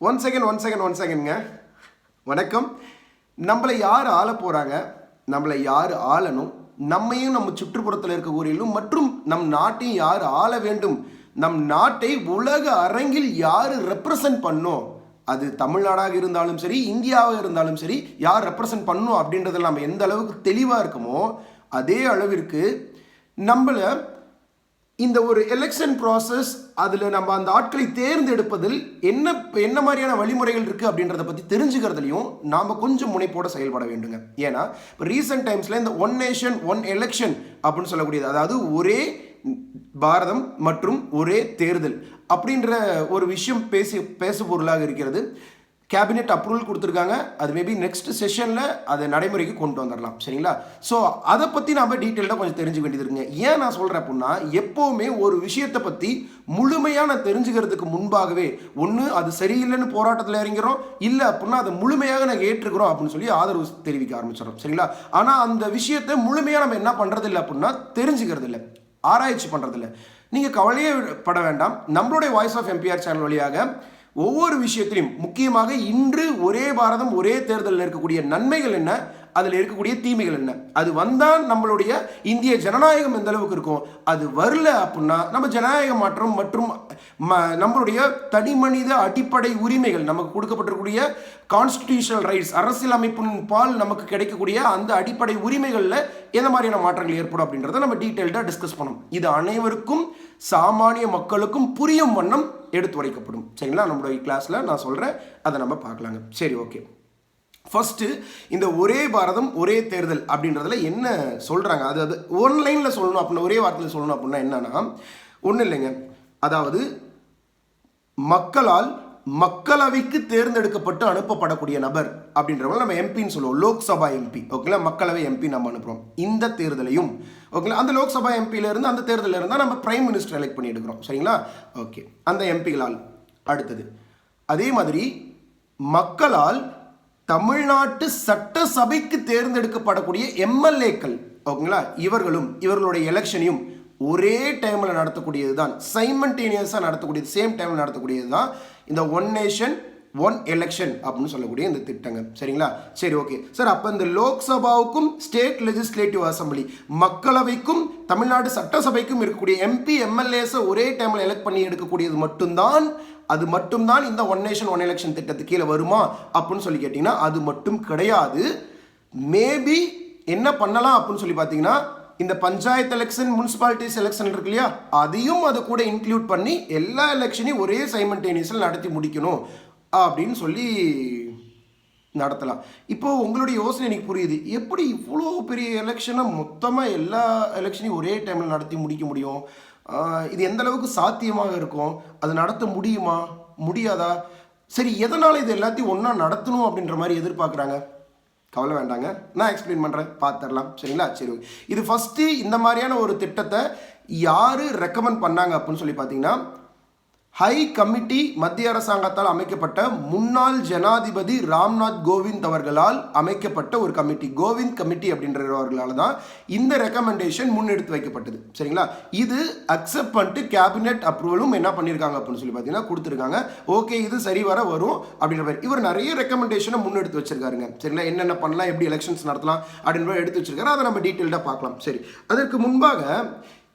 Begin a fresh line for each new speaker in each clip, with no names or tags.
One second one second one செகண்ட்ங்க வணக்கம். நம்மளை யார் ஆள போகிறாங்க நம்மளை யார் ஆளணும்? நம்மையும் நம்ம சுற்றுப்புறத்தில் இருக்கக்கூடியலும் மற்றும் நம் நாட்டையும் யார் ஆள வேண்டும்? நம் நாட்டை உலக அரங்கில் யார் ரெப்ரசன்ட் பண்ணும்? அது தமிழ்நாடாக இருந்தாலும் சரி இந்தியாவாக இருந்தாலும் சரி யார் ரெப்ரசன்ட் பண்ணும் அப்படின்றதெல்லாம் நம்ம எந்த அளவுக்கு தெளிவாக இருக்குமோ அதே அளவிற்கு நம்மளை இந்த ஒரு எலெக்ஷன் ப்ராசஸ் அதில் நம்ம அந்த ஆட்களை தேர்ந்தெடுப்பதில் என்ன என்ன மாதிரியான வழிமுறைகள் இருக்குது அப்படின்றத பற்றி தெரிஞ்சுக்கிறதுலையும் நாம் கொஞ்சம் முனைப்போட செயல்பட வேண்டுங்க. ஏன்னா இப்போ ரீசெண்ட் டைம்ஸில் இந்த ஒன் நேஷன் ஒன் எலெக்ஷன் அப்படின்னு சொல்லக்கூடியது அதாவது ஒரே பாரதம் மற்றும் ஒரே தேர்தல் அப்படின்ற ஒரு விஷயம் பேசி பேசு பொருளாக இருக்கிறது. கேபினெட் அப்ரூவல் கொடுத்துருக்காங்க. அது மேபி நெக்ஸ்ட் செஷனில் அதை நடைமுறைக்கு கொண்டு வந்துடலாம் சரிங்களா? ஸோ அதை பற்றி நாம் டீட்டெயிலாக கொஞ்சம் தெரிஞ்சுக்க வேண்டியது இருக்குங்க. ஏன் நான் சொல்கிறேன் அப்படின்னா எப்போவுமே ஒரு விஷயத்தை பற்றி முழுமையாக நான் தெரிஞ்சுக்கிறதுக்கு முன்பாகவே ஒன்று அது சரியில்லைன்னு போராட்டத்தில் இறங்கிறோம். இல்லை அப்படின்னா அதை முழுமையாக நாங்கள் ஏற்றுக்கிறோம் அப்படின்னு சொல்லி ஆதரவு தெரிவிக்க ஆரம்பிச்சிடறோம். சரிங்களா? ஆனால் அந்த விஷயத்தை முழுமையாக நம்ம என்ன பண்ணுறது இல்லை அப்படின்னா தெரிஞ்சுக்கிறது இல்லை ஆராய்ச்சி பண்ணுறதில்ல நீங்கள் கவலையே பட வேண்டாம். நம்மளுடைய வாய்ஸ் ஆஃப் எம்பிஆர் சேனல் வழியாக ஒவ்வொரு விஷயத்திலையும் முக்கியமாக இன்று ஒரே பாரதம் ஒரே தேர்தலில் இருக்கக்கூடிய நன்மைகள் என்ன? அதில் இருக்கக்கூடிய தீமைகள் என்ன? அது வந்தால் நம்மளுடைய இந்திய ஜனநாயகம் எந்த அளவுக்கு இருக்கும்? அது வரல அப்படின்னா நம்ம ஜனநாயக மாற்றம் மற்றும் ம நம்மளுடைய தனி மனித அடிப்படை உரிமைகள் நமக்கு கொடுக்கப்பட்டிருக்கூடிய கான்ஸ்டிடியூஷனல் ரைட்ஸ் அரசியல் அமைப்பின் பால் நமக்கு கிடைக்கக்கூடிய அந்த அடிப்படை உரிமைகளில் எந்த மாதிரியான மாற்றங்கள் ஏற்படும் அப்படின்றத நம்ம டீட்டெயில்டாக டிஸ்கஸ் பண்ணோம் இது அனைவருக்கும் சாமானிய மக்களுக்கும் புரியும் வண்ணம் எடுத்துரைக்கப்படும் சரிங்களா? நம்மளுடைய கிளாஸில் நான் சொல்கிறேன் அதை நம்ம பார்க்கலாங்க. சரி ஓகே ஃபஸ்ட்டு இந்த ஒரே பாரதம் ஒரே தேர்தல் அப்படின்றதுல என்ன சொல்கிறாங்க அது அது ஒன்லைனில் சொல்லணும் அப்படின்னா ஒரே வார்த்தையில் சொல்லணும் அப்படின்னா என்னன்னா ஒன்றும் இல்லைங்க. அதாவது மக்களால் மக்களவைக்கு தேர்ந்தெடுக்கப்பட்டு அனுப்பப்படக்கூடிய நபர் அப்படின்றவங்க நம்ம எம்பின்னு சொல்லுவோம். லோக்சபா எம்பி ஓகேங்களா மக்களவை எம்பி நம்ம அனுப்புகிறோம் இந்த தேர்தலையும். ஓகேங்களா அந்த லோக்சபா எம்பியிலேருந்து அந்த தேர்தலில் இருந்தால் நம்ம பிரைம் மினிஸ்டர் எலெக்ட் பண்ணி எடுக்கிறோம். சரிங்களா? ஓகே அந்த எம்பிகளால் அடுத்தது. அதே மாதிரி மக்களால் தமிழ்நாட்டு சட்டசபைக்கு தேர்ந்தெடுக்கப்படக்கூடிய எம்எல்ஏக்கள் ஓகேங்களா இவர்களும் இவர்களுடைய எலெக்ஷனையும் ஒரே டைமில் நடத்தக்கூடியது தான் சைமன்டேனியஸாக நடத்தக்கூடியது சேம் டைமில் நடத்தக்கூடியது தான் இந்த ஒன் நேஷன் ஒன் எலெக்ஷன் அப்படின்னு சொல்லக்கூடிய இந்த திட்டங்க சரிங்களா? சரி ஓகே சார் அப்போ இந்த லோக்சபாவுக்கும் ஸ்டேட் லெஜிஸ்லேட்டிவ் அசம்பிளி மக்களவைக்கும் தமிழ்நாடு சட்டசபைக்கும் இருக்கக்கூடிய எம்பி எம்எல்ஏஸை ஒரே டைமில் எலெக்ட் பண்ணி எடுக்கக்கூடியது மட்டும்தான் அது மட்டும்தான் இந்த ஒன் நேஷன் ஒன் எலெக்ஷன் திட்டத்துக்கு கீழே வருமா அப்படின்னு சொல்லி கேட்டிங்கன்னா அது மட்டும் கிடையாது. மேபி என்ன பண்ணலாம் அப்படின்னு சொல்லி பார்த்தீங்கன்னா இந்த பஞ்சாயத்து எலெக்ஷன் முனிசிபாலிட்டிஸ் எலெக்ஷன் இருக்கு இல்லையா? அதையும் அது கூட இன்க்ளூட் பண்ணி எல்லா எலெக்ஷனையும் ஒரே சைமன்டேனியஸில் நடத்தி முடிக்கணும் அப்படின்னு சொல்லி நடத்தலாம். இப்போது உங்களுடைய யோசனை எனக்கு புரியுது. எப்படி இவ்வளோ பெரிய எலெக்ஷனை மொத்தமாக எல்லா எலெக்ஷனையும் ஒரே டைமில் நடத்தி முடிக்க முடியும்? இது எந்த அளவுக்கு சாத்தியமாக இருக்கும்? அது நடத்த முடியுமா? முடியாதா? சரி எதனால் இது எல்லாத்தையும் ஒன்றா நடத்தணும் அப்படின்ற மாதிரி எதிர்பார்க்குறாங்க? கவலை வேண்டாங்க. நான் எக்ஸ்பிளைன் பண்ணுறேன் பார்த்துடலாம் சரிங்களா? சரி ஓகே இது ஃபஸ்ட்டு இந்த மாதிரியான ஒரு திட்டத்தை யார் ரெக்கமெண்ட் பண்ணாங்க அப்படின்னு சொல்லி பார்த்தீங்கன்னா ஹை கமிட்டி மத்திய அரசாங்கத்தால் அமைக்கப்பட்ட முன்னாள் ஜனாதிபதி ராம்நாத் கோவிந்த் அவர்களால் அமைக்கப்பட்ட ஒரு கமிட்டி கோவிந்த் கமிட்டி அப்படின்றவர்களால் தான் இந்த ரெக்கமெண்டேஷன் முன்னெடுத்து வைக்கப்பட்டது. சரிங்களா? இது அக்செப்ட் பண்ணிட்டு கேபினெட் அப்ரூவலும் என்ன பண்ணியிருக்காங்க அப்படின்னு சொல்லி பார்த்தீங்கன்னா கொடுத்துருக்காங்க. ஓகே இது சரி வர வரும் அப்படின்ற மாதிரி. இவர் நிறைய ரெக்கமெண்டேஷனை முன்னெடுத்து வச்சிருக்காருங்க. சரிங்களா? என்னென்ன பண்ணலாம்? எப்படி எலெக்ஷன்ஸ் நடத்தலாம்? அப்படின்ற எடுத்து வச்சிருக்காரு. அதை நம்ம டீட்டெயில்டாக பார்க்கலாம். சரி. அதற்கு முன்பாக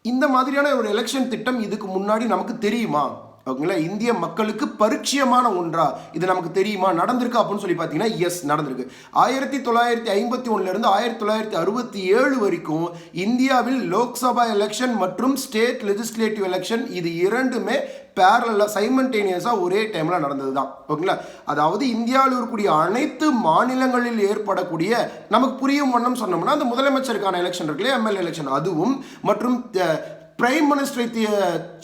இந்த மாதிரியான ஒரு எலெக்ஷன் திட்டம் இதுக்கு முன்னாடி நமக்கு தெரியுமா? ஓகேங்களா? இந்திய மக்களுக்கு பரிச்சயமான ஒன்றா? இது நமக்கு தெரியுமா? நடந்திருக்கு? அப்படின்னு சொல்லி பார்த்தீங்கன்னா எஸ் நடந்திருக்கு. ஆயிரத்தி தொள்ளாயிரத்தி ஐம்பத்தி ஒன்றுலேருந்து ஆயிரத்தி தொள்ளாயிரத்தி அறுபத்தி ஏழு வரைக்கும் இந்தியாவில் லோக்சபா எலெக்ஷன் மற்றும் ஸ்டேட் லெஜிஸ்லேட்டிவ் எலெக்ஷன் இது இரண்டுமே பேரலாக சைமன்டேனியஸாக ஒரே டைமில் நடந்தது தான் ஓகேங்களா? அதாவது இந்தியாவில் இருக்கக்கூடிய அனைத்து மாநிலங்களில் ஏற்படக்கூடிய நமக்கு புரியும் வண்ணம் சொன்னோம்னா அந்த முதலமைச்சருக்கான எலெக்ஷன் இருக்கு இல்லையா? எம்எல்ஏ எலெக்ஷன் அதுவும் மற்றும் பிரைம் மினிஸ்டரை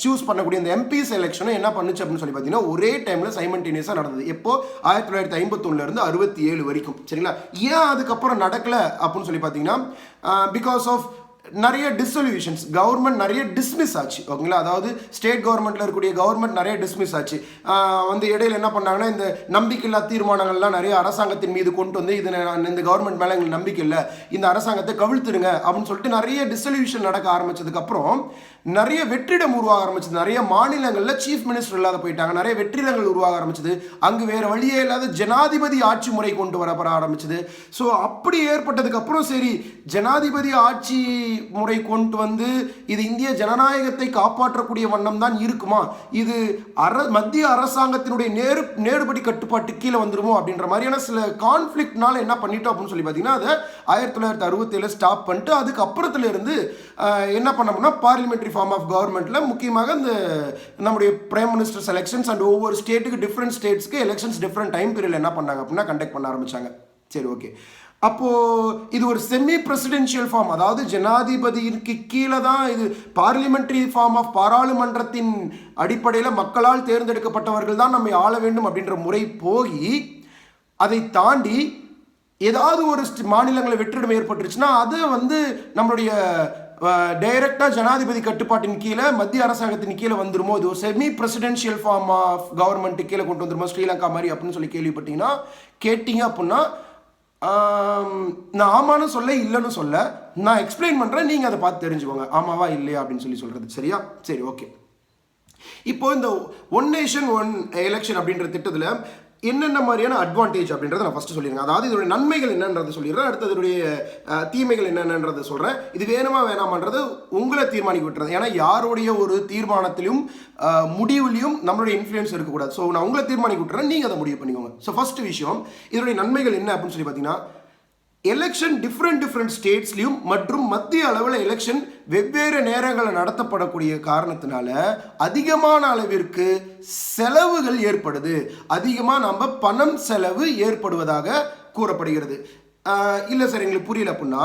சூஸ் பண்ணக்கூடிய இந்த எம்பிஸ் எலெக்ஷனும் என்ன பண்ணுச்சு அப்படின்னு சொல்லி பார்த்தீங்கன்னா ஒரே டைமில் சைமன்டேனியஸாக நடந்தது. எப்போ? ஆயிரத்தி தொள்ளாயிரத்தி ஐம்பத்தொன்னுலேருந்து அறுபத்தி ஏழு வரைக்கும். சரிங்களா? ஏன் அதுக்கப்புறம் நடக்கல அப்படின்னு சொல்லி பார்த்தீங்கன்னா பிகாஸ் ஆஃப் நிறைய டிஸ்சொல்யூஷன்ஸ் கவர்மெண்ட் நிறைய டிஸ்மிஸ் ஆச்சு. ஓகேங்களா? அதாவது ஸ்டேட் கவர்மெண்ட்டில் இருக்கக்கூடிய கவர்மெண்ட் நிறைய டிஸ்மிஸ் ஆச்சு. வந்து இடையில என்ன பண்ணாங்கன்னா இந்த நம்பிக்கையில்லா தீர்மானங்கள்லாம் நிறைய அரசாங்கத்தின் மீது கொண்டு வந்து இது நான் இந்த கவர்மெண்ட் மேலே எங்களுக்கு நம்பிக்கை இல்லை. இந்த அரசாங்கத்தை கவிழ்த்துடுங்க அப்படின்னு சொல்லிட்டு நிறைய டிஸ்சொல்யூஷன் நடக்க ஆரம்பிச்சதுக்கப்புறம் நிறைய வெற்றிடம் உருவாக ஆரம்பிச்சது. நிறைய மாநிலங்களில் சீஃப் மினிஸ்டர் இல்லாத போயிட்டாங்க. நிறைய வெற்றிடங்கள் உருவாக ஆரம்பிச்சது. அங்கு வேறு வழியே இல்லாத ஜனாதிபதி ஆட்சி முறை கொண்டு வரப்பட ஆரம்பிச்சது. ஸோ அப்படி ஏற்பட்டதுக்கப்புறம் சரி ஜனாதிபதி ஆட்சி முறை கொண்டு வந்து இது இந்திய ஜனநாயகத்தை காப்பாற்றக்கூடிய வண்ணம் தான் இருக்குமா? இது அர மத்திய அரசாங்கத்தினுடைய நேரு நேருபடி கட்டுப்பாட்டு கீழே வந்துருமோ அப்படின்ற மாதிரியான சில கான்ஃப்ளிக்ட்னால என்ன பண்ணிட்டோம் அப்படின்னு சொல்லி பார்த்தீங்கன்னா அதை ஆயிரத்தி தொள்ளாயிரத்தி அறுபத்தேழு ஸ்டாப் பண்ணிட்டு அதுக்கப்புறத்துல இருந்து என்ன பண்ணோம்னா பார்லிமெண்ட்ரி ஃபார்ம் ஆஃப் கவர்மெண்ட்ல முக்கியமாக இந்த நம்முடைய பிரைம் மினிஸ்டர் செலெக்ஷன்ஸ் அண்ட் ஒவ்வொரு ஸ்டேட்டுக்கு டிஃப்ரெண்ட் ஸ்டேட்ஸ்க்கு எலெக்ஷன்ஸ் டிஃப்ரெண்ட் டைம் பீரியட் என்ன பண்ணாங்க அப்படின்னா கண்டக்ட் பண்ண ஆரம்பிச்சாங்க. சரி ஓகே அப்போ இது ஒரு செமி பிரசிடென்ஷியல் ஃபார்ம் அதாவது ஜனாதிபதிக்கு கீழே தான் இது பார்லிமெண்ட்ரி ஃபார்ம் ஆஃப் பாராளுமன்றத்தின் அடிப்படையில் மக்களால் தேர்ந்தெடுக்கப்பட்டவர்கள் தான் நம்மை ஆள வேண்டும் அப்படின்ற முறை போய் அதை தாண்டி ஏதாவது ஒரு மாநிலங்களை வெற்றிடம் ஏற்பட்டுருச்சுன்னா அது வந்து நம்மளுடைய டைரக்டாக ஜனாதிபதி கட்டுப்பாட்டின் கீழே மத்திய அரசாங்கத்தின் கீழே வந்துருமோ? இது ஒரு semi presidential form of government கீழே கொண்டு வந்துருமோ? ஸ்ரீலங்கா மாதிரி அப்படின்னு சொல்லி கேள்விப்பட்டீங்கன்னா கேட்டிங்க அப்படின்னா நான் ஆமான்னு சொல்ல இல்லைன்னு சொல்ல நான் எக்ஸ்பிளைன் பண்ணுறேன் நீங்கள் அதை பார்த்து தெரிஞ்சுக்கோங்க. ஆமாவா இல்லையா அப்படின்னு சொல்லி சொல்கிறது சரியா? சரி ஓகே இப்போ இந்த ஒன் நேஷன் ஒன் எலெக்ஷன் அப்படின்ற திட்டத்தில் என்னென்ன மாதிரியான அட்வான்டேஜ் அப்படின்றத நான் ஃபஸ்ட்டு சொல்லிடுறேன். அதாவது இதோடைய நன்மைகள் என்னன்றது சொல்லிடுறேன். அடுத்து இதோடைய தீமைகள் என்னென்னன்றதை சொல்கிறேன் இது வேணுமா வேணாமான்றது உங்களை தீர்மானிக்க விட்டுறது. ஏன்னா யாருடைய ஒரு தீர்மானத்திலையும் முடிவுலையும் நம்மளுடைய இன்ஃப்ளூயன்ஸ் இருக்கக்கூடாது. ஸோ நான் உங்களை தீர்மானிக்க விட்டுறேன். நீங்கள் அதை முடிவு பண்ணிக்கோங்க. ஸோ ஃபர்ஸ்ட் விஷயம் இதனுடைய நன்மைகள் என்ன அப்படின்னு சொல்லி பார்த்தீங்கன்னா எலெக்ஷன் டிஃப்ரெண்ட் டிஃப்ரெண்ட் ஸ்டேட்ஸ்லையும் மற்றும் மத்திய அளவில் எலெக்ஷன் வெவ்வேறு நேரங்களில் நடத்தப்படக்கூடிய காரணத்தினால அதிகமான அளவிற்கு செலவுகள் ஏற்படுது. அதிகமாக நம்ம பணம் செலவு ஏற்படுவதாக கூறப்படுகிறது. இல்லை சார் எங்களுக்கு புரியல அப்படின்னா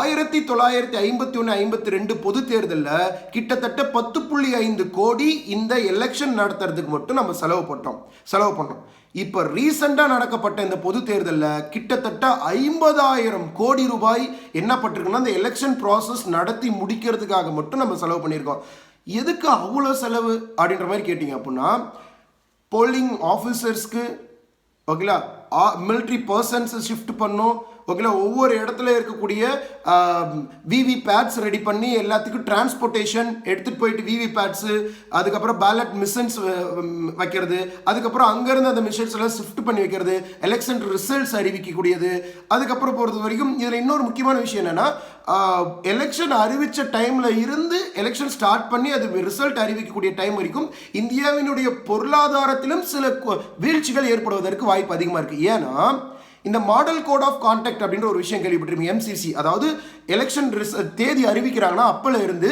ஆயிரத்தி தொள்ளாயிரத்தி ஐம்பத்தி ஒன்று ஐம்பத்தி ரெண்டு பொது தேர்தலில் கிட்டத்தட்ட பத்து புள்ளி ஐந்து கோடி இந்த எலெக்ஷன் நடத்துறதுக்கு மட்டும் நம்ம செலவு போட்டோம் செலவு பண்ணோம் இப்போ ரீசெண்டாக நடக்கப்பட்ட இந்த பொது தேர்தலில் கிட்டத்தட்ட ஐம்பதாயிரம் கோடி ரூபாய் என்ன பட்டிருக்குன்னா இந்த எலெக்ஷன் ப்ராசஸ் நடத்தி முடிக்கிறதுக்காக மட்டும் நம்ம செலவு பண்ணியிருக்கோம். எதுக்கு அவ்வளோ செலவு அப்படின்ற மாதிரி கேட்டிங்க அப்படின்னா போலிங் ஆஃபீஸர்ஸ்க்கு ஓகேங்களா மிலிட்ரி பர்சன்ஸை ஷிஃப்ட் பண்ணோம். ஓகேங்களா ஒவ்வொரு இடத்துல இருக்கக்கூடிய விவி பேட்ஸ் ரெடி பண்ணி எல்லாத்துக்கும் டிரான்ஸ்போர்ட்டேஷன் எடுத்துகிட்டு போயிட்டு விவி பேட்ஸு அதுக்கப்புறம் பேலட் மிஷன்ஸ் வைக்கிறது. அதுக்கப்புறம் அங்கேருந்து அந்த மிஷன்ஸ் எல்லாம் ஷிஃப்ட் பண்ணி வைக்கிறது. எலெக்ஷன் ரிசல்ட்ஸ் அறிவிக்கக்கூடியது. அதுக்கப்புறம் பொறுத்த வரைக்கும் இதில் இன்னொரு முக்கியமான விஷயம் என்னென்னா எலெக்ஷன் அறிவித்த டைமில் இருந்து எலெக்ஷன் ஸ்டார்ட் பண்ணி அது ரிசல்ட் அறிவிக்கக்கூடிய டைம் வரைக்கும் இந்தியாவினுடைய பொருளாதாரத்திலும் சில வீழ்ச்சிகள் ஏற்படுவதற்கு வாய்ப்பு அதிகமாக இருக்குது ஏன்னா இந்த மாடல் கோட் ஆஃப் கான்டாக்ட் அப்படின்ற ஒரு விஷயம் கேள்விப்பட்டிருக்கீங்க எம்சிசி அதாவது எலெக்ஷன் தேதி அறிவிக்கிறாங்கன்னா அப்பல இருந்து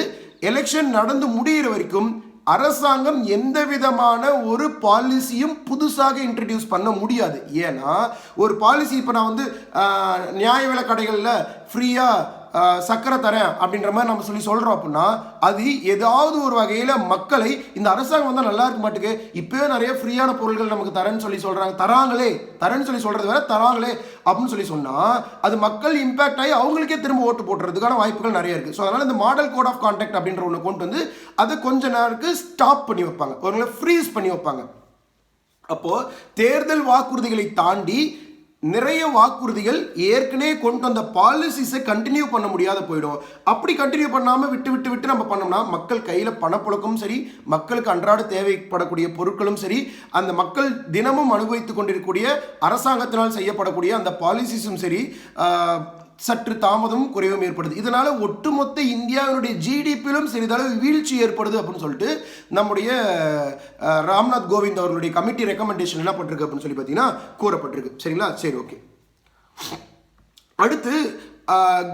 எலெக்ஷன் நடந்து முடியிற வரைக்கும் அரசாங்கம் எந்த விதமான ஒரு பாலிசியும் புதுசாக இன்ட்ரடியூஸ் பண்ண முடியாது. ஏன்னா ஒரு பாலிசி இப்போ நான் வந்து நியாய விலை கடைகளில் ஃப்ரீயாக சக்கரை தரேன் அப்படின்ற மாதிரி நம்ம சொல்லி சொல்கிறோம் அப்படின்னா அது ஏதாவது ஒரு வகையில் மக்களை இந்த அரசாங்கம் வந்தால் நல்லா இருக்க மாட்டுக்கு. இப்போயே நிறைய ஃப்ரீயான பொருட்கள் நமக்கு தரேன்னு சொல்லி சொல்கிறாங்க தராங்களே. தரேன்னு சொல்லி சொல்கிறது வேற தராங்களே அப்படின்னு சொல்லி சொன்னால் அது மக்கள் இம்பாக்ட் ஆகி அவங்களுக்கே திரும்ப ஓட்டு போட்டுறதுக்கான வாய்ப்புகள் நிறைய இருக்குது ஸோ அதனால் இந்த மாடல் கோட் ஆஃப் கான்டாக்ட் அப்படின்ற ஒன்று கொண்டு வந்து அதை கொஞ்ச நேரத்துக்கு ஸ்டாப் பண்ணி வைப்பாங்க. ஒருவங்களை ஃப்ரீஸ் பண்ணி வைப்பாங்க. அப்போது தேர்தல் வாக்குறுதிகளை தாண்டி நிறைய வாக்குறுதிகள் ஏற்கனவே கொண்டு வந்த பாலிசிஸை கண்டினியூ பண்ண முடியாத போயிடும். அப்படி கண்டினியூ பண்ணாமல் விட்டு விட்டு விட்டு நம்ம பண்ணோம்னா மக்கள் கையில் பணப்புழக்கமும் சரி மக்களுக்கு அன்றாட தேவைப்படக்கூடிய பொருட்களும் சரி அந்த மக்கள் தினமும் அனுபவித்துக் கொண்டிருக்கக்கூடிய அரசாங்கத்தினால் செய்யப்படக்கூடிய அந்த பாலிசிஸும் சரி சற்று தாமதமும் குறைவும் ஏற்படுது. இதனால் ஒட்டுமொத்த இந்தியாவினுடைய ஜிடிபியிலும் சிறிதளவு வீழ்ச்சி ஏற்படுது அப்படின்னு சொல்லிட்டு நம்முடைய ராம்நாத் கோவிந்த் அவர்களுடைய கமிட்டி ரெக்கமெண்டேஷன் என்ன பண்ணிருக்கு அப்படின்னு சொல்லி பார்த்தீங்கன்னா கூறப்பட்டிருக்கு. சரிங்களா? சரி ஓகே அடுத்து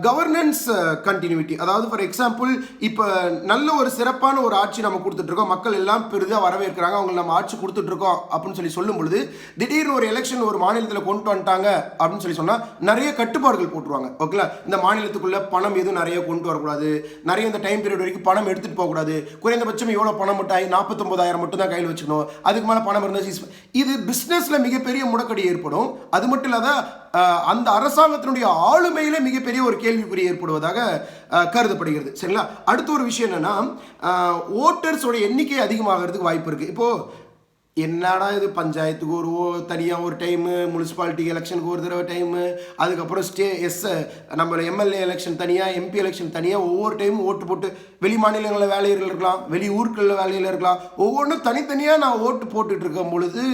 கவர்னன்ஸ் கண்டினியூட்டி அதாவது ஃபார் எக்ஸாம்பிள் இப்போ நல்ல ஒரு சிறப்பான ஒரு ஆட்சி நம்ம கொடுத்துட்ருக்கோம். மக்கள் எல்லாம் பெரிதாக வரவேற்கிறாங்க. அவங்க நம்ம ஆட்சி கொடுத்துட்ருக்கோம் அப்படின்னு சொல்லி சொல்லும் பொழுது திடீர்னு ஒரு எலெக்ஷன் ஒரு மாநிலத்தில் கொண்டு வந்துட்டாங்க அப்படின்னு சொல்லி சொன்னால் நிறைய கட்டுப்பாடுகள் போட்டுருவாங்க. ஓகேங்களா? இந்த மாநிலத்துக்குள்ளே பணம் எதுவும் நிறைய கொண்டு வரக்கூடாது. நிறைய இந்த டைம் பீரியட் வரைக்கும் பணம் எடுத்துகிட்டு போகக்கூடாது. குறைந்தபட்சம் எவ்வளோ பணம் மட்டும் நாற்பத்தொம்பதாயிரம் மட்டும் தான் கையில் வச்சுக்கணும். அதுக்கு மேலே பணம் இருந்தால் சீஸ் இது பிஸ்னஸில் மிகப்பெரிய முடக்கடி ஏற்படும். அது மட்டும் இல்லாத அந்த அரசாங்கத்தினுடைய ஆளுமையிலே மிகப்பெரிய ஒரு கேள்விக்குறி ஏற்படுவதாக கருதப்படுகிறது. சரிங்களா? அடுத்த ஒரு விஷயம் என்னன்னா ஓட்டர்ஸோட எண்ணிக்கை அதிகமாகிறதுக்கு வாய்ப்பு இருக்கு. இப்போ என்னடா இது பஞ்சாயத்துக்கு ஒரு தனியாக ஒரு டைமு முனிசிபாலிட்டி எலெக்ஷனுக்கு ஒரு தடவை டைமு அதுக்கப்புறம் ஸ்டே எஸ் நம்ம எம்எல்ஏ எலெக்ஷன் தனியாக எம்பி எலெக்ஷன் தனியாக ஒவ்வொரு டைமும் ஓட்டு போட்டு வெளி மாநிலங்களில் வேலையில் இருக்கலாம் வெளி ஊர்களில் வேலையில் இருக்கலாம். ஒவ்வொன்றும் தனித்தனியாக நான் ஓட்டு போட்டுட்டு இருக்கும் பொழுது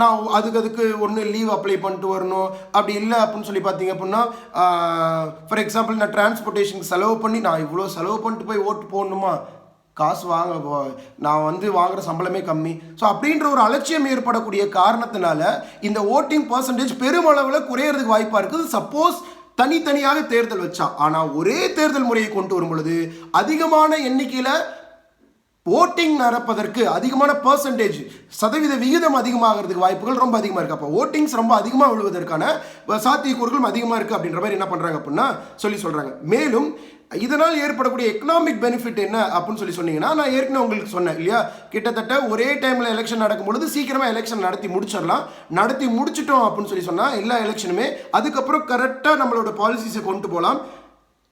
நான் அதுக்கு அதுக்கு ஒன்று லீவ் அப்ளை பண்ணிட்டு வரணும். அப்படி இல்லை அப்படின்னு சொல்லி பார்த்தீங்க அப்படின்னா ஃபார் எக்ஸாம்பிள் நான் டிரான்ஸ்போர்ட்டேஷனுக்கு செலவு பண்ணி நான் இவ்வளோ செலவு பண்ணிட்டு போய் ஓட்டு போடணுமா? காசு வாங்க நான் வந்து வாங்குற சம்பளமே கம்மி. ஸோ அப்படின்ற ஒரு அலட்சியம் ஏற்படக்கூடிய காரணத்தினால இந்த ஓட்டிங் பர்சன்டேஜ் பெருமளவில் குறையிறதுக்கு வாய்ப்பாக இருக்குது. சப்போஸ் தனித்தனியாக தேர்தல் வச்சா ஆனால் ஒரே தேர்தல் முறையை கொண்டு வரும் பொழுது அதிகமான எண்ணிக்கையில் ஓட்டிங் நடப்பதற்கு அதிகமான பர்சன்டேஜ் சதவீத விகிதம் அதிகமாகிறதுக்கு வாய்ப்புகள் ரொம்ப அதிகமாக இருக்குது அப்போ ஓட்டிங்ஸ் ரொம்ப அதிகமாக விழுவதற்கான சாத்தியக்கூறுகளும் அதிகமாக இருக்குது அப்படின்ற மாதிரி என்ன பண்ணுறாங்க அப்படின்னா சொல்லி சொல்கிறாங்க மேலும் இதனால் ஏற்படக்கூடிய எக்கனாமிக் பெனிஃபிட் என்ன அப்படின்னு சொல்லி சொன்னீங்கன்னா நான் ஏற்கனவே உங்களுக்கு சொன்னேன் இல்லையா? கிட்டத்தட்ட ஒரே டைமில் எலெக்ஷன் நடக்கும் பொழுது சீக்கிரமாக எலெக்ஷன் நடத்தி முடிச்சிடலாம். நடத்தி முடிச்சிட்டோம் அப்படின்னு சொல்லி சொன்னால் எல்லா எலெக்ஷனுமே அதுக்கப்புறம் கரெக்டாக நம்மளோட பாலிசிஸை கொண்டு போகலாம்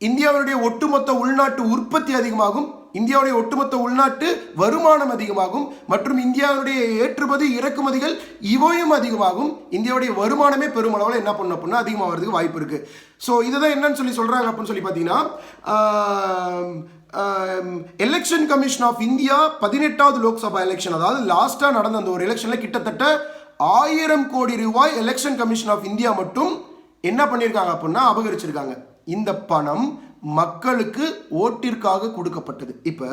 இந்தியாவுடைய ஒட்டுமொத்த உள்நாட்டு உற்பத்தி அதிகமாகும். இந்தியாவுடைய ஒட்டுமொத்த உள்நாட்டு வருமானம் அதிகமாகும் மற்றும் இந்தியாவுடைய ஏற்றுமதி இறக்குமதிகள் இவையும் அதிகமாகும். இந்தியாவுடைய வருமானமே பெருமளவில் என்ன பண்ணும் அப்படின்னா அதிகமாகிறதுக்கு வாய்ப்பு இருக்குது ஸோ இதுதான் என்னன்னு சொல்லி சொல்கிறாங்க அப்படின்னு சொல்லி பார்த்தீங்கன்னா எலெக்ஷன் கமிஷன் ஆஃப் இந்தியா பதினெட்டாவது லோக்சபா எலெக்ஷன் அதாவது லாஸ்ட்டாக நடந்த அந்த ஒரு எலெக்ஷனில் கிட்டத்தட்ட ஆயிரம் கோடி ரூபாய் எலெக்ஷன் கமிஷன் ஆஃப் இந்தியா மட்டும் என்ன பண்ணியிருக்காங்க அப்படின்னா அபகரிச்சிருக்காங்க. இந்த பணம் மக்களுக்கு ஓட்டிற்காக கொடுக்கப்பட்டது. இப்போ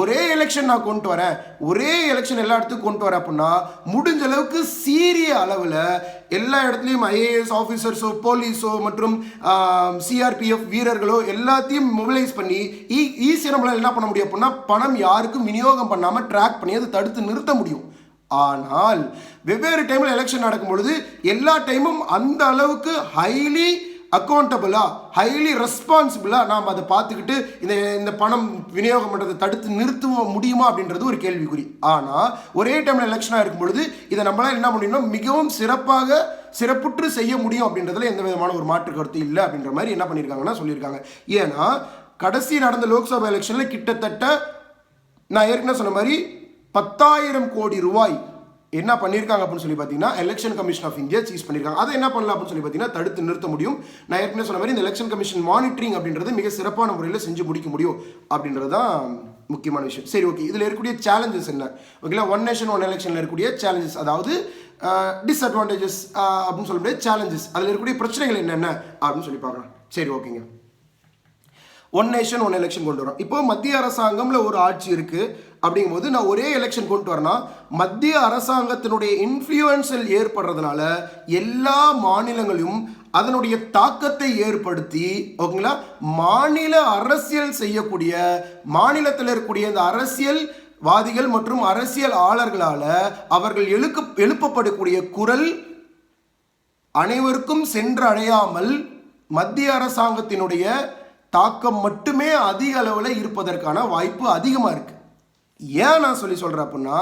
ஒரே எலெக்ஷன் நான் கொண்டு வரேன் ஒரே எலெக்ஷன் எல்லா இடத்துக்கும் கொண்டு வரேன் அப்படின்னா முடிஞ்ச அளவுக்கு சீரிய அளவில் எல்லா இடத்துலையும் ஐஏஎஸ் ஆஃபீஸர்ஸோ போலீஸோ மற்றும் சிஆர்பிஎஃப் வீரர்களோ எல்லாத்தையும் மொபிலைஸ் பண்ணி ஈ ஈஸியாக நம்மளால் என்ன பண்ண முடியும் அப்படின்னா பணம் யாருக்கும் விநியோகம் பண்ணாமல் ட்ராக் பண்ணி அதை தடுத்து நிறுத்த முடியும். ஆனால் வெவ்வேறு டைமில் எலெக்ஷன் நடக்கும் பொழுது எல்லா டைமும் அந்த அளவுக்கு ஹைலி அக்கௌண்டபிளாக ஹைலி ரெஸ்பான்சிபிளாக நாம் அதை பார்த்துக்கிட்டு இந்த இந்த பணம் விநியோகம் பண்ணுறதை தடுத்து நிறுத்துவோம் முடியுமா அப்படின்றது ஒரு கேள்விக்குறி. ஆனால் ஒரே டைமில் எலெக்ஷனாக இருக்கும் பொழுது இதை நம்மளால் என்ன முடியும்னா மிகவும் சிறப்பாக சிறப்புற்று செய்ய முடியும் அப்படின்றதுல எந்த விதமான ஒரு மாற்று கருத்து இல்லை அப்படின்ற மாதிரி என்ன பண்ணியிருக்காங்கன்னா சொல்லியிருக்காங்க. ஏன்னா கடைசி நடந்த லோக்சபா எலெக்ஷனில் கிட்டத்தட்ட நான் ஏற்கனவே சொன்ன மாதிரி பத்தாயிரம் கோடி ரூபாய் என்ன பண்ணியிருக்காங்க அப்படின்னு சொல்லி பார்த்தீங்கன்னா election commission of India seize பண்ணியிருக்காங்க அதை என்ன பண்ணலாம் அப்படின்னு சொல்லி பார்த்தீங்கன்னா தடுத்து நிறுத்த முடியும். நான் ஏற்கனவே சொன்ன மாதிரி இந்த எலெக்ஷன் கமிஷன் மானிட்டரிங் அப்படின்றது மிக சிறப்பான முறையில் செஞ்சு முடிக்க முடியும் அப்படின்றது தான் முக்கியமான விஷயம். சரி ஓகே இதில் இருக்கக்கூடிய சேலஞ்சஸ் என்ன? ஓகேங்களா ஒன் நேஷன் ஒன் எலெக்ஷனில் இருக்கக்கூடிய சேலஞ்சஸ் அதாவது டிஸ்அட்வான்டேஜஸ் அப்படின்னு சொல்ல முடியாது சேலஞ்சஸ் அதில் இருக்கக்கூடிய பிரச்சனைகள் என்னென்ன? அப்படின்னு சொல்லி பார்க்கலாம். சரி ஓகேங்க ஒன் நேஷன் ஒன் எலெக்ஷன் கொண்டு வரோம். இப்போ மத்திய அரசாங்கம்ல ஒரு ஆட்சி இருக்குது அப்படிங்கும்போது நான் ஒரே எலெக்ஷன் கொண்டு வரேன்னா மத்திய அரசாங்கத்தினுடைய இன்ஃப்ளூயன்ஸில் ஏற்படுறதுனால எல்லா மாநிலங்களும் அதனுடைய தாக்கத்தை ஏற்படுத்தி ஓகேங்களா? மாநில அரசியல் செய்யக்கூடிய மாநிலத்தில் இருக்கக்கூடிய இந்த அரசியல் வாதிகள் மற்றும் அரசியல் ஆளர்களால் அவர்கள் எழுக்க எழுப்பப்படக்கூடிய குரல் அனைவருக்கும் சென்றடையாமல் மத்திய அரசாங்கத்தினுடைய தாக்கம் மட்டுமே அதிக அளவில் இருப்பதற்கான வாய்ப்பு அதிகமாக இருக்குது ஏன் நான் சொல்லி சொல்கிறேன் அப்படின்னா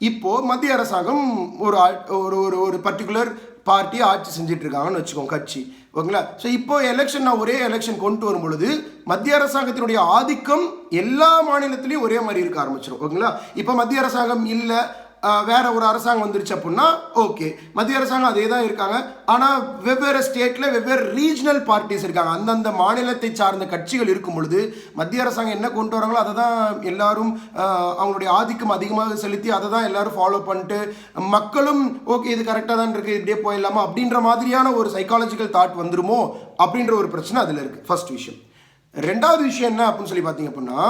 இப்போது மத்திய அரசாங்கம் ஒரு ஒரு ஒரு ஒரு பர்டிகுலர் பார்ட்டி ஆட்சி செஞ்சிட்ருக்காங்கன்னு வச்சுக்கோங்க கட்சி. ஓகேங்களா? ஸோ இப்போ எலெக்ஷன் நான் ஒரே எலெக்ஷன் கொண்டு வரும் பொழுது மத்திய அரசாங்கத்தினுடைய ஆதிக்கம் எல்லா மாநிலத்திலையும் ஒரே மாதிரி இருக்க ஆரம்பிச்சிடும் ஓகேங்களா? இப்போ மத்திய அரசாங்கம் இல்லை வேற ஒரு அரசாங்கம் வந்துருச்சு அப்படின்னா ஓகே. மத்திய அரசாங்கம் அதே தான் இருக்காங்க. ஆனால் வெவ்வேறு ஸ்டேட்டில் வெவ்வேறு ரீஜனல் பார்ட்டிஸ் இருக்காங்க. அந்தந்த மாநிலத்தை சார்ந்த கட்சிகள் இருக்கும் பொழுது மத்திய அரசாங்கம் என்ன கொண்டு வராங்களோ அதை தான் எல்லாரும் அவங்களுடைய ஆதிக்கம் அதிகமாக செலுத்தி அதை தான் எல்லாரும் ஃபாலோ பண்ணிட்டு மக்களும் ஓகே இது கரெக்டாக தான் இருக்குது இப்படியே போயிடலாமா அப்படின்ற மாதிரியான ஒரு சைக்காலஜிக்கல் தாட் வந்துருமோ அப்படின்ற ஒரு பிரச்சனை அதில் இருக்குது ஃபர்ஸ்ட் விஷயம். ரெண்டாவது விஷயம் என்ன அப்படின்னு சொல்லி பார்த்தீங்க அப்படின்னா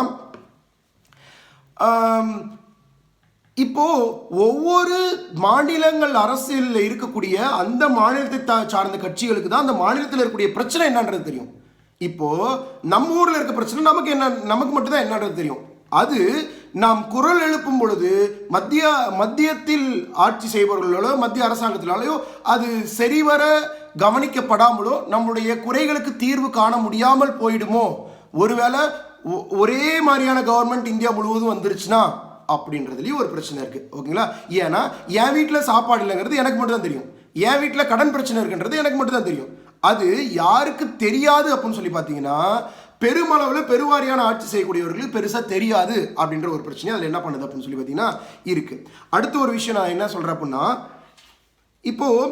இப்போ ஒவ்வொரு மாநிலங்கள் அரசியலில் இருக்கக்கூடிய அந்த மாநிலத்தை சார்ந்த கட்சிகளுக்கு தான் அந்த மாநிலத்தில் இருக்கக்கூடிய பிரச்சனை என்னன்றது தெரியும். இப்போ நம்ம ஊரில் இருக்க பிரச்சனை நமக்கு என்ன நமக்கு மட்டும்தான் என்னன்றது தெரியும். அது நாம் குரல் எழுப்பும் பொழுது மத்திய மத்தியத்தில் ஆட்சி செய்பவர்களாலோ மத்திய அரசாங்கத்தினாலேயோ அது சரிவர கவனிக்கப்படாமலோ நம்முடைய குறைகளுக்கு தீர்வு காண முடியாமல் போயிடுமோ? ஒருவேளை ஒ- ஒரே மாதிரியான கவர்மெண்ட் இந்தியா முழுவதும் வந்துருச்சுன்னா அப்படின்றதுலேயும் ஒரு பிரச்சனை இருக்குது ஓகேங்களா? ஏன்னா என் வீட்டில் சாப்பாடு இல்லைங்கிறது எனக்கு மட்டும் தான் தெரியும். என் வீட்டில் கடன் பிரச்சனை இருக்குன்றது எனக்கு மட்டும் தான் தெரியும். அது யாருக்கு தெரியாது அப்படின்னு சொல்லி பார்த்தீங்கன்னா பெருமளவில் பெருவாரியான ஆட்சி செய்யக்கூடியவர்களுக்கு பெருசாக தெரியாது அப்படின்ற ஒரு பிரச்சனை அதில் என்ன பண்ணுது அப்படின்னு சொல்லி பார்த்தீங்கன்னா இருக்குது அடுத்த ஒரு விஷயம் நான் என்ன சொல்கிறேன் அப்படின்னா இப்போது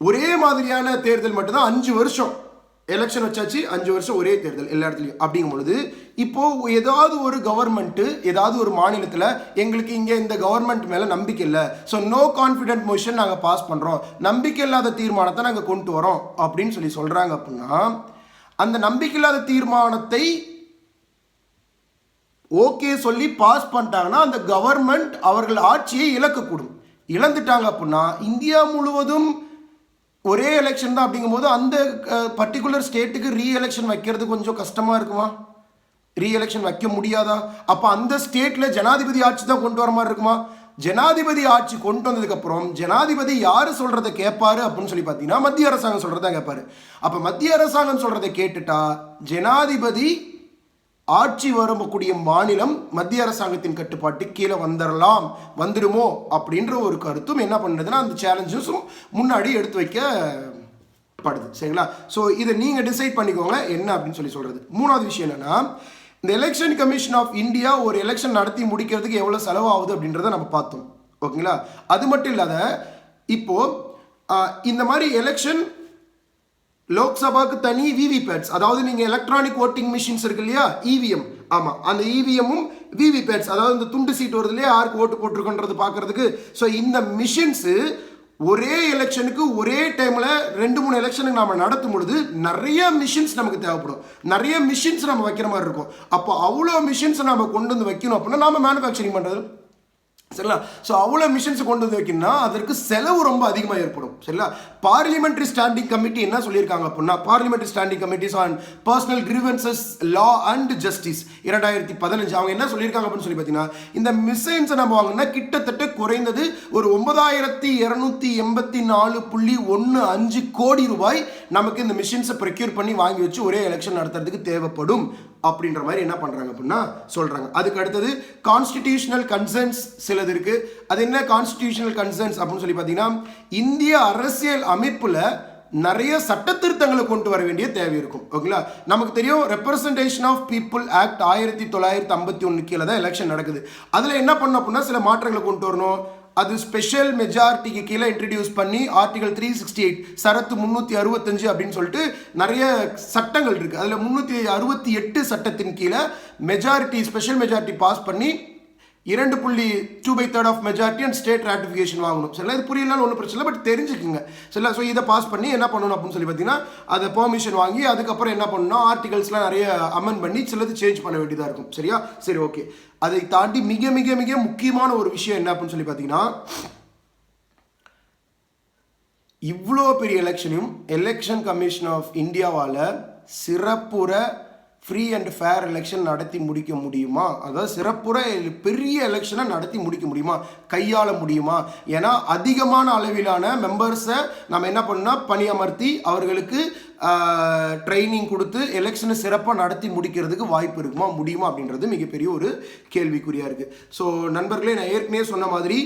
ஒரே மாதிரியான தேர்தல் மட்டும்தான் அஞ்சு வருஷம். எலெக்ஷன் வச்சாச்சு அஞ்சு வருஷம் ஒரே தேர்தல் எல்லா இடத்துலையும். அப்படிங்கும் பொழுது இப்போது ஏதாவது ஒரு கவர்மெண்ட்டு ஏதாவது ஒரு மாநிலத்தில் எங்களுக்கு இங்கே இந்த கவர்மெண்ட் மேலே நம்பிக்கை இல்லை. ஸோ நோ கான்ஃபிடென்ட் மோஷன் நாங்கள் பாஸ் பண்ணுறோம் நம்பிக்கை இல்லாத தீர்மானத்தை நாங்கள் கொண்டு வரோம். அப்படின்னு சொல்லி சொல்கிறாங்க அப்படின்னா அந்த நம்பிக்கை இல்லாத தீர்மானத்தை ஓகே சொல்லி பாஸ் பண்ணிட்டாங்கன்னா அந்த கவர்மெண்ட் அவர்கள் ஆட்சியை இழக்கக்கூடும். இழந்துட்டாங்க அப்படின்னா இந்தியா முழுவதும் ஒரே எலெக்ஷன் தான் அப்படிங்கும்போது அந்த பர்டிகுலர் ஸ்டேட்டுக்கு ரீ எலெக்ஷன் வைக்கிறது கொஞ்சம் கஷ்டமாக இருக்குமா? ரீ எலெக்ஷன் வைக்க முடியாதா? அப்போ அந்த ஸ்டேட்டில் ஜனாதிபதி ஆட்சி தான் கொண்டு வர மாதிரி இருக்குமா? ஜனாதிபதி ஆட்சி கொண்டு வந்ததுக்கப்புறம் ஜனாதிபதி யார் சொல்கிறத கேட்பாரு அப்படின்னு சொல்லி பார்த்தீங்கன்னா மத்திய அரசாங்கம் சொல்கிறத கேட்பாரு அப்போ மத்திய அரசாங்கம் சொல்கிறத கேட்டுட்டா ஜனாதிபதி ஆட்சி வரக்கூடிய மாநிலம் மத்திய அரசாங்கத்தின் கட்டுப்பாட்டு கீழே வந்துடலாம் வந்துடுமோ அப்படின்ற ஒரு கருத்தும் என்ன பண்ணுறதுன்னா அந்த சேலஞ்சஸும் முன்னாடி எடுத்து வைக்கப்படுது. சரிங்களா? ஸோ இதை நீங்கள் டிசைட் பண்ணிக்கோங்க என்ன அப்படின்னு சொல்லி சொல்கிறது மூணாவது விஷயம் என்னென்னா இந்த எலெக்ஷன் கமிஷன் ஆஃப் இந்தியா ஒரு எலெக்ஷன் நடத்தி முடிக்கிறதுக்கு எவ்வளோ செலவாகுது அப்படின்றத நம்ம பார்த்தோம். ஓகேங்களா? அது மட்டும் இல்லாத இப்போது இந்த மாதிரி எலெக்ஷன் லோக்சபாக்கு தனி விவிபேட்ஸ் அதாவது நீங்கள் எலக்ட்ரானிக் ஓட்டிங் மிஷின்ஸ் இருக்கு இல்லையா? இவிஎம் ஆமாம் அந்த இவிஎம்மும் விவிபேட்ஸ் அதாவது இந்த துண்டு சீட் வருது இல்லையா? யாருக்கு ஓட்டு போட்டிருக்கோன்றது பார்க்கறதுக்கு. ஸோ இந்த மிஷின்ஸு ஒரே எலெக்ஷனுக்கு ஒரே டைமில் ரெண்டு மூணு எலெக்ஷனுக்கு நம்ம நடத்தும் பொழுது நிறைய மிஷின்ஸ் நமக்கு தேவைப்படும். நிறைய மிஷின்ஸ் நம்ம வைக்கிற மாதிரி இருக்கும். அப்போ அவ்வளோ மிஷின்ஸை நம்ம கொண்டு வந்து வைக்கணும் அப்படின்னா நம்ம மேனுஃபேக்சரிங் பண்ணுறது சரிங்களா? ஸோ அவ்வளோ மிஷன்ஸ் கொண்டு வந்து வைக்கணும்னா அதற்கு செலவு ரொம்ப அதிகமாக ஏற்படும். சரிங்களா? பார்லிமெண்ட்ரி ஸ்டாண்டிங் கமிட்டி என்ன சொல்லியிருக்காங்க அப்படின்னா parliamentary standing committees on personnel grievances law and justice இரண்டாயிரத்தி பதினஞ்சு. அவங்க என்ன சொல்லியிருக்காங்க அப்படின்னு சொல்லி பார்த்தீங்கன்னா இந்த மிஷின்ஸை நம்ம வாங்கினா கிட்டத்தட்ட குறைந்தது ஒரு ஒன்பதாயிரத்தி இரநூத்தி எண்பத்தி நாலு புள்ளி ஒன்று அஞ்சு கோடி ரூபாய் நமக்கு இந்த மிஷின்ஸை ப்ரொக்யூர் பண்ணி வாங்கி வச்சு ஒரே எலெக்ஷன் நடத்துறதுக்கு தேவைப்படும். அப்படின்ற மாதிரி என்ன பண்ணுறாங்க அப்படின்னா சொல்கிறாங்க அதுக்கு அடுத்தது கான்ஸ்டிடியூஷனல் கன்சர்ன்ஸ் சிலது இருக்குது அது என்ன கான்ஸ்டிடியூஷனல் கன்சர்ன்ஸ் அப்படின்னு சொல்லி பார்த்தீங்கன்னா இந்திய அரசியல் அமைப்பில் நிறைய சட்ட திருத்தங்களை கொண்டு வர வேண்டிய தேவை இருக்கும். ஓகேங்களா? நமக்கு தெரியும் ரெப்ரசன்டேஷன் ஆஃப் பீப்புள் ஆக்ட் ஆயிரத்தி தொள்ளாயிரத்தி ஐம்பத்தி ஒன்று கீழே தான் எலெக்ஷன் நடக்குது. அதில் என்ன பண்ணணும் அப்படின்னா சில மாற்றங்களை கொண்டு வரணும். அது ஸ்பெஷல் மெஜாரிட்டிக்கு கீழே இன்ட்ரடியூஸ் பண்ணி ஆர்டிகல் த்ரீ சிக்ஸ்டி எயிட் சரத்து முந்நூற்றி அறுபத்தஞ்சு அப்படின்னு சொல்லிட்டு நிறைய சட்டங்கள் இருக்குது அதில் முந்நூற்றி அறுபத்தி எட்டு சட்டத்தின் கீழே மெஜாரிட்டி ஸ்பெஷல் மெஜாரிட்டி பாஸ் பண்ணி இரண்டு புள்ளி two by third of majority and state ratification வாங்கணும். சரிங்களா இது புரியலன்னு ஒன்றும் பிரச்சனை இல்லை பட் தெரிஞ்சுக்குங்க. சரிங்களா ஸோ இதை பாஸ் பண்ணி என்ன பண்ணணும் அப்படின்னு சொல்லி பார்த்தீங்கன்னா அதை பெர்மிஷன் வாங்கி அதுக்கப்புறம் என்ன பண்ணணும் ஆர்டிகல்ஸ்லாம் நிறைய அமெண்ட் பண்ணி சிலது சேஞ்ச் பண்ண வேண்டியதாக இருக்கும். சரியா? சரி ஓகே அதை தாண்டி மிக மிக மிக முக்கியமான ஒரு விஷயம் என்ன அப்படின்னு சொல்லி பார்த்தீங்கன்னா இவ்வளோ பெரிய எலெக்ஷனையும் எலெக்ஷன் கமிஷன் ஆஃப் இந்தியாவால் சிறப்புற ஃப்ரீ அண்ட் ஃபேர் எலெக்ஷன் நடத்தி முடிக்க முடியுமா? அதாவது சிறப்புற பெரிய எலெக்ஷனை நடத்தி முடிக்க முடியுமா? கையாள முடியுமா? ஏன்னா அதிகமான அளவிலான மெம்பர்ஸை நம்ம என்ன பண்ணால் பணியமர்த்தி அவர்களுக்கு ட்ரைனிங் கொடுத்து எலெக்ஷனை சிறப்பாக நடத்தி முடிக்கிறதுக்கு வாய்ப்பு இருக்குமா? முடியுமா? அப்படின்றது மிகப்பெரிய ஒரு கேள்விக்குறியாக இருக்குது ஸோ நண்பர்களே நான் ஏற்கனவே சொன்ன மாதிரி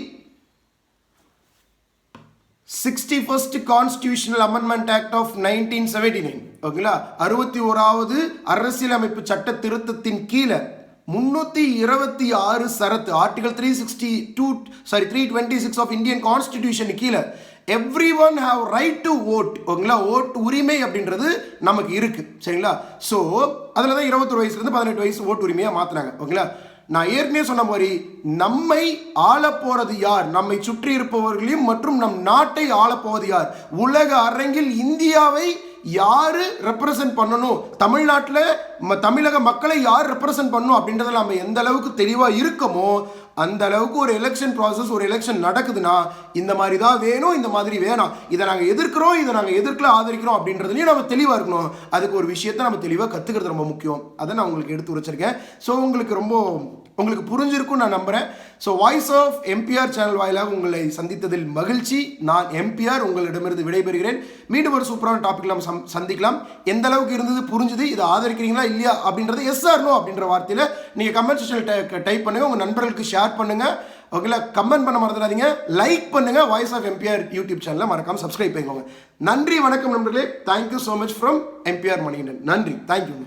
sixty first constitutional amendment act of nineteen seventy nine ஓகேங்களா அறுபத்தி ஓராவது அரசியலமைப்பு சட்ட திருத்தத்தின் கீழே முன்னூற்றி இருபத்தி ஆறு சரத்து article three sixty two sorry three twenty six of Indian constitution கீழே everyone have right to vote ஓகேங்களா ஓட் உரிமை அப்படின்றது நமக்கு இருக்குது சரிங்களா? ஸோ அதில் தான் இருபத்தொரு வயசுலேருந்து பதினெட்டு வயசு ஓட்டு உரிமையாக மாற்றினாங்க ஓகேங்களா நான் ஏற்கனவே சொன்ன மாதிரி நம்மை ஆளப்போறது யார்? நம்மை சுற்றி இருப்பவர்களையும் மற்றும் நம் நாட்டை ஆளப்போவது யார்? உலக அரங்கில் இந்தியாவை யாரு ரெப்ரசன்ட் பண்ணணும்? தமிழ்நாட்டில் தமிழக மக்களை யார் ரெப்ரசன்ட் பண்ணணும் அப்படின்றத நம்ம எந்த அளவுக்கு தெளிவாக இருக்கமோ அந்த அளவுக்கு ஒரு எலெக்ஷன் ப்ராசஸ் ஒரு எலெக்ஷன் நடக்குதுன்னா இந்த மாதிரி தான் வேணும் இந்த மாதிரி வேணாம். இதை நாங்கள் எதிர்க்கிறோம் இதை நாங்கள் எதிர்க்கல ஆதரிக்கிறோம் அப்படின்றதுலையும் நம்ம தெளிவாக இருக்கணும். அதுக்கு ஒரு விஷயத்தை நம்ம தெளிவாக கற்றுக்கிறது ரொம்ப முக்கியம். அதை நான் உங்களுக்கு எடுத்து வச்சிருக்கேன் ஸோ உங்களுக்கு ரொம்ப உங்களுக்கு புரிஞ்சிருக்கும் நான் நம்புகிறேன் so voice of MBR channel வாயிலாக உங்களை சந்தித்ததில் மகிழ்ச்சி. நான் எம்பிஆர் உங்களிடமிருந்து விடைபெறுகிறேன். மீண்டும் ஒரு சூப்பரான டாபிக் நம்ம சம் சந்திக்கலாம். எந்த அளவுக்கு இருந்தது புரிஞ்சுது இதை ஆதரிக்கிறீங்களா இல்லையா அப்படின்றது எஸ் ஆர் நோ அப்படின்ற வார்த்தையில் நீங்கள் கமெண்ட் செக்ஷனில் டைப் பண்ணுங்கள் உங்கள் நண்பர்களுக்கு ஷேர் பண்ணுங்கள் ஓகேங்களா கமெண்ட் பண்ண மறந்துடாதீங்க. லைக் பண்ணுங்க வாய்ஸ் ஆஃப் எம்பிஆர் யூடியூப் சேனலில் மறக்காம சப்ஸ்கிரைப் பண்ணிக்கோங்க. நன்றி வணக்கம் நண்பர்களே. Thank you so much from MBR Manikandan. நன்றி. தேங்க்யூங்க